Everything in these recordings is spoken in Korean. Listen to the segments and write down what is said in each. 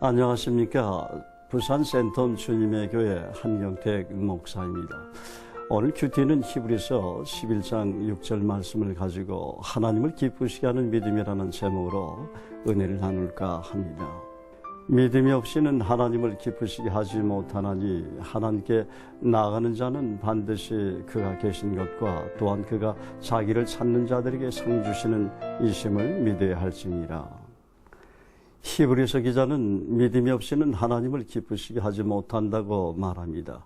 안녕하십니까. 부산 센텀 주님의 교회 한경택 목사입니다. 오늘 큐티는 히브리서 11장 6절 말씀을 가지고 하나님을 기쁘시게 하는 믿음이라는 제목으로 은혜를 나눌까 합니다. 믿음이 없이는 하나님을 기쁘시게 하지 못하나니 하나님께 나아가는 자는 반드시 그가 계신 것과 또한 그가 자기를 찾는 자들에게 상 주시는 이심을 믿어야 할지니라. 히브리서 기자는 믿음이 없이는 하나님을 기쁘시게 하지 못한다고 말합니다.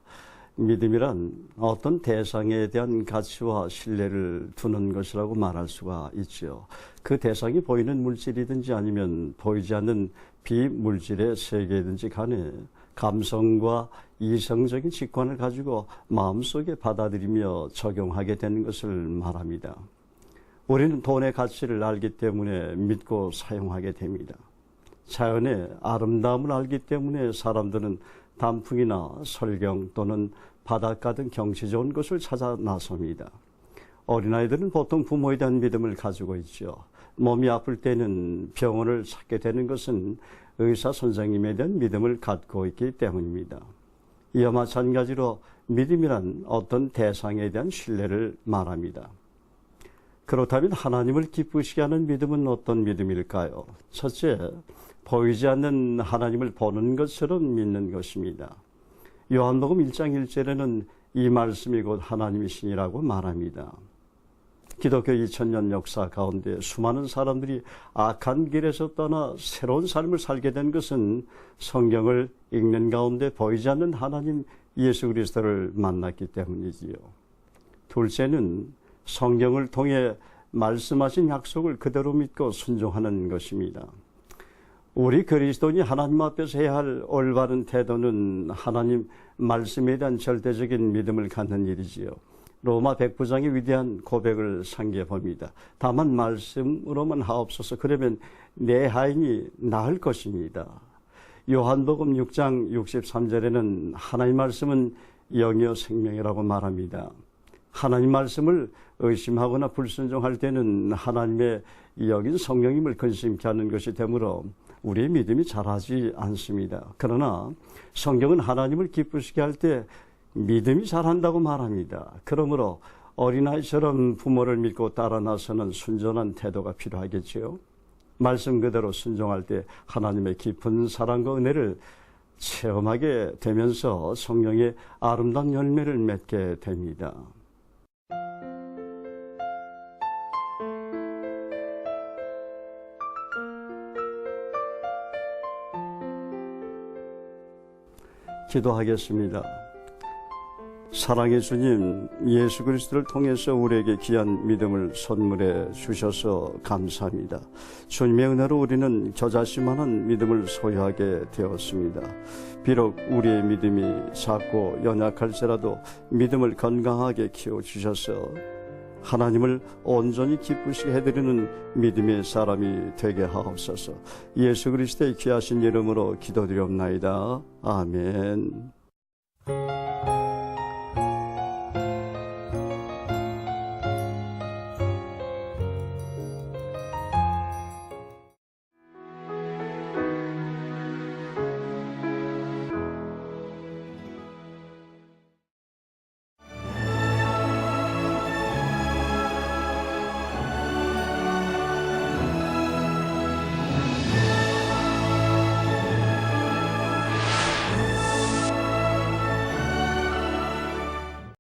믿음이란 어떤 대상에 대한 가치와 신뢰를 두는 것이라고 말할 수가 있지요. 그 대상이 보이는 물질이든지 아니면 보이지 않는 비물질의 세계든지 간에 감성과 이성적인 직관을 가지고 마음속에 받아들이며 적용하게 되는 것을 말합니다. 우리는 돈의 가치를 알기 때문에 믿고 사용하게 됩니다. 자연의 아름다움을 알기 때문에 사람들은 단풍이나 설경 또는 바닷가 등 경치 좋은 곳을 찾아 나섭니다. 어린아이들은 보통 부모에 대한 믿음을 가지고 있죠. 몸이 아플 때는 병원을 찾게 되는 것은 의사 선생님에 대한 믿음을 갖고 있기 때문입니다. 이와 마찬가지로 믿음이란 어떤 대상에 대한 신뢰를 말합니다. 그렇다면 하나님을 기쁘시게 하는 믿음은 어떤 믿음일까요? 첫째, 보이지 않는 하나님을 보는 것처럼 믿는 것입니다. 요한복음 1장 1절에는 이 말씀이 곧 하나님이신이라고 말합니다. 기독교 2000년 역사 가운데 수많은 사람들이 악한 길에서 떠나 새로운 삶을 살게 된 것은 성경을 읽는 가운데 보이지 않는 하나님 예수 그리스도를 만났기 때문이지요. 둘째는 성경을 통해 말씀하신 약속을 그대로 믿고 순종하는 것입니다. 우리 그리스도인이 하나님 앞에서 해야 할 올바른 태도는 하나님 말씀에 대한 절대적인 믿음을 갖는 일이지요. 로마 백부장의 위대한 고백을 상기해 봅니다. 다만 말씀으로만 하옵소서 그러면 내 하인이 나을 것입니다. 요한복음 6장 63절에는 하나님 말씀은 영이요 생명이라고 말합니다. 하나님 말씀을 의심하거나 불순종할 때는 하나님의 여긴 성령임을 근심케 하는 것이 되므로 우리의 믿음이 자라지 않습니다. 그러나 성경은 하나님을 기쁘시게 할 때 믿음이 자란다고 말합니다. 그러므로 어린아이처럼 부모를 믿고 따라 나서는 순전한 태도가 필요하겠지요. 말씀 그대로 순종할 때 하나님의 깊은 사랑과 은혜를 체험하게 되면서 성령의 아름다운 열매를 맺게 됩니다. 기도하겠습니다. 사랑의 주님, 예수 그리스도를 통해서 우리에게 귀한 믿음을 선물해 주셔서 감사합니다. 주님의 은혜로 우리는 저자신만한 믿음을 소유하게 되었습니다. 비록 우리의 믿음이 작고 연약할지라도 믿음을 건강하게 키워 주셔서 하나님을 온전히 기쁘시게 해드리는 믿음의 사람이 되게 하옵소서. 예수 그리스도의 귀하신 이름으로 기도드리옵나이다. 아멘.